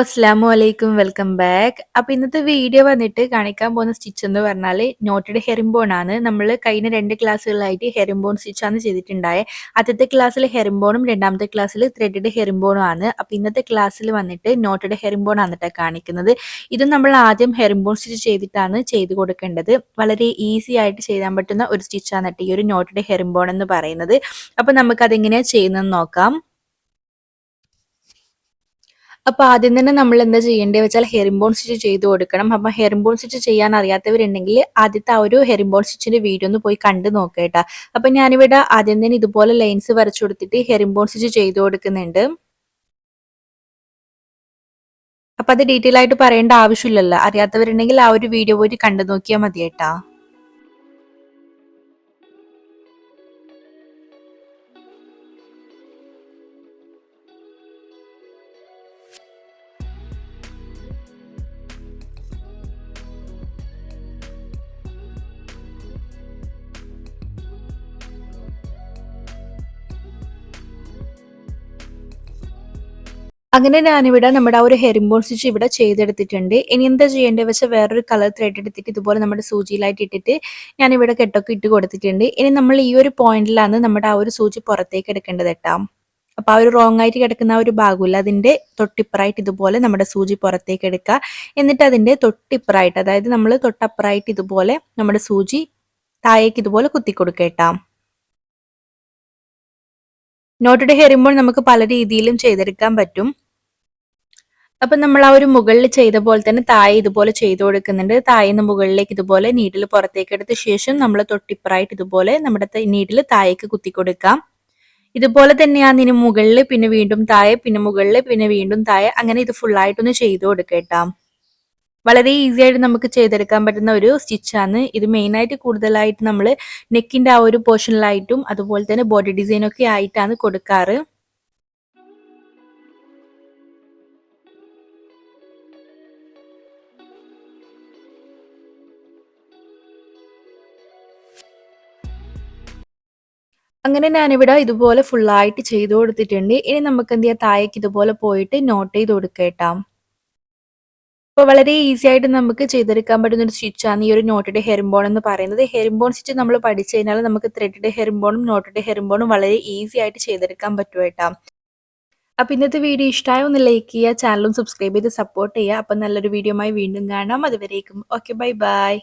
അസ്സാം വലൈക്കും welcome back. അപ്പോൾ ഇന്നത്തെ വീഡിയോ വന്നിട്ട് കാണിക്കാൻ പോകുന്ന സ്റ്റിച്ച് എന്ന് പറഞ്ഞാൽ നോട്ടഡ് ഹെറിംബോൺ ആണ്. നമ്മൾ കഴിഞ്ഞ രണ്ട് ക്ലാസ്സുകളായിട്ട് ഹെറിംബോൺ സ്റ്റിച്ച് ആണ് ചെയ്തിട്ടുണ്ടായത് ആദ്യത്തെ ക്ലാസ്സിൽ ഹെറിംബോണും രണ്ടാമത്തെ ക്ലാസ്സിൽ ത്രെഡഡ് ഹെറിംബോണും ആണ്. അപ്പോൾ ഇന്നത്തെ ക്ലാസ്സിൽ വന്നിട്ട് നോട്ടഡ് ഹെറിംബോൺ ആണ് കേട്ടോ കാണിക്കുന്നത്. ഇത് നമ്മൾ ആദ്യം ഹെറിംബോൺ സ്റ്റിച്ച് ചെയ്തിട്ടാണ് ചെയ്ത് കൊടുക്കേണ്ടത്. വളരെ ഈസി ആയിട്ട് ചെയ്യാൻ പറ്റുന്ന ഒരു സ്റ്റിച്ചാണ് കേട്ടോ ഈ ഒരു നോട്ടഡ് ഹെറിംബോൺ എന്ന് പറയുന്നത്. അപ്പോൾ നമുക്കതെങ്ങനെയാണ് ചെയ്യുന്നതെന്ന് നോക്കാം. അപ്പോൾ ആദ്യം തന്നെ നമ്മൾ എന്താ ചെയ്യേണ്ടത് വെച്ചാൽ ഹെറിംബോൺ സ്റ്റിച്ച് ചെയ്ത് കൊടുക്കണം. അപ്പോൾ ഹെറിംബോൺ സ്റ്റിച്ച് ചെയ്യാൻ അറിയാത്തവരുണ്ടെങ്കിൽ ആദ്യത്തെ ആ ഒരു ഹെറിംബോൺ സ്റ്റിച്ചിന്റെ വീഡിയോ ഒന്ന് പോയി കണ്ടു നോക്കേട്ടാ അപ്പൊ ഞാനിവിടെ ആദ്യം തന്നെ ഇതുപോലെ ലൈൻസ് വരച്ചു കൊടുത്തിട്ട് ഹെറിംബോൺ സ്റ്റിച്ച് ചെയ്ത് കൊടുക്കുന്നുണ്ട്. അപ്പൊ അത് ഡീറ്റെയിൽ ആയിട്ട് പറയേണ്ട ആവശ്യമില്ലല്ലോ. അറിയാത്തവരുണ്ടെങ്കിൽ ആ ഒരു വീഡിയോ പോയിട്ട് കണ്ടു നോക്കിയാൽ മതി അങ്ങനെ ഞാനിവിടെ നമ്മുടെ ആ ഒരു ഹെറിംബോൺ സ്റ്റിച്ച് ഇവിടെ ചെയ്തെടുത്തിട്ടുണ്ട്. ഇനി എന്താ ചെയ്യേണ്ടത് വെച്ചാൽ വേറൊരു കളർ ത്രെഡ് എടുത്തിട്ട് ഇതുപോലെ നമ്മുടെ സൂചിയിലായിട്ട് ഇട്ടിട്ട് ഞാനിവിടെ കെട്ടൊക്കെ ഇട്ട് കൊടുത്തിട്ടുണ്ട്. ഇനി നമ്മൾ ഈ ഒരു പോയിന്റിലാണ് നമ്മുടെ ആ ഒരു സൂചി പുറത്തേക്ക് എടുക്കേണ്ടത് കേട്ടോ. അപ്പോൾ ആ ഒരു റോങ് ആയിട്ട് കിടക്കുന്ന ആ ഒരു ഭാഗമില്ല. അതിന്റെ തൊട്ടിപ്പറായിട്ട് ഇതുപോലെ നമ്മുടെ സൂചി പുറത്തേക്ക് എടുക്കുക. എന്നിട്ട് അതിന്റെ തൊട്ടിപ്പറായിട്ട് അതായത് നമ്മൾ തൊട്ടപ്പറായിട്ട് ഇതുപോലെ നമ്മുടെ സൂചി താഴേക്ക് ഇതുപോലെ കുത്തി കൊടുക്കേട്ടാം നോട്ടിട്ട് ഹെറുമ്പോൾ നമുക്ക് പല രീതിയിലും ചെയ്തെടുക്കാൻ പറ്റും. അപ്പൊ നമ്മൾ ആ ഒരു മുകളിൽ ചെയ്ത പോലെ തന്നെ താഴെ ഇതുപോലെ ചെയ്തു കൊടുക്കുന്നുണ്ട്. താഴെന്ന് മുകളിലേക്ക് ഇതുപോലെ നീഡിൽ പുറത്തേക്ക് എടുത്ത ശേഷം നമ്മൾ തൊട്ടിപ്പറായിട്ട് ഇതുപോലെ നമ്മുടെ നീഡിൽ താഴേക്ക് കുത്തി കൊടുക്കാം. ഇതുപോലെ തന്നെയാണ് ഇനി മുകളിൽ പിന്നെ വീണ്ടും താഴെ പിന്നെ മുകളിൽ പിന്നെ വീണ്ടും താഴെ. അങ്ങനെ ഇത് ഫുള്ളായിട്ടൊന്ന് ചെയ്തു കൊടുക്കേട്ടാം വളരെ ഈസി ആയിട്ട് നമുക്ക് ചെയ്തെടുക്കാൻ പറ്റുന്ന ഒരു സ്റ്റിച്ചാണ് ഇത് മെയിനായിട്ട് കൂടുതലായിട്ട് നമ്മൾ നെക്കിന്റെ ആ ഒരു പോർഷനിലായിട്ടും അതുപോലെ തന്നെ ബോഡി ഡിസൈനൊക്കെ ആയിട്ടാണ് കൊടുക്കാറ്. അങ്ങനെ ഞാനിവിടെ ഇതുപോലെ ഫുള്ളായിട്ട് ചെയ്തു കൊടുത്തിട്ടുണ്ട്. ഇനി നമുക്ക് എന്ത് ചെയ്യാം? താഴേക്ക് ഇതുപോലെ പോയിട്ട് നോട്ട് ചെയ്ത് കൊടുക്കേട്ടാം വളരെ ഈസി ആയിട്ട് നമുക്ക് ചെയ്തെടുക്കാൻ പറ്റുന്ന ഒരു സ്റ്റിച്ചാണ് ഈ ഒരു നോട്ടഡ് ഹെറിംബോൺ എന്ന് പറയുന്നത്. ഹെറിംബോൺ സ്റ്റിച്ച് നമ്മൾ പഠിച്ചു കഴിഞ്ഞാൽ നമുക്ക് ത്രെഡഡ് ഹെറിംബോണും നോട്ടഡ് ഹെറിംബോണും വളരെ ഈസി ആയിട്ട് ചെയ്തെടുക്കാൻ പറ്റും കേട്ടോ. അപ്പൊ ഇന്നത്തെ വീഡിയോ ഇഷ്ടമായ ഒന്ന് ലൈക്ക് ചെയ്യുക ചാനലും സബ്സ്ക്രൈബ് ചെയ്ത് സപ്പോർട്ട് ചെയ്യുക. അപ്പൊ നല്ലൊരു വീഡിയോ വീണ്ടും കാണാം. അതുവരേക്കും ഓക്കെ ബൈ ബൈ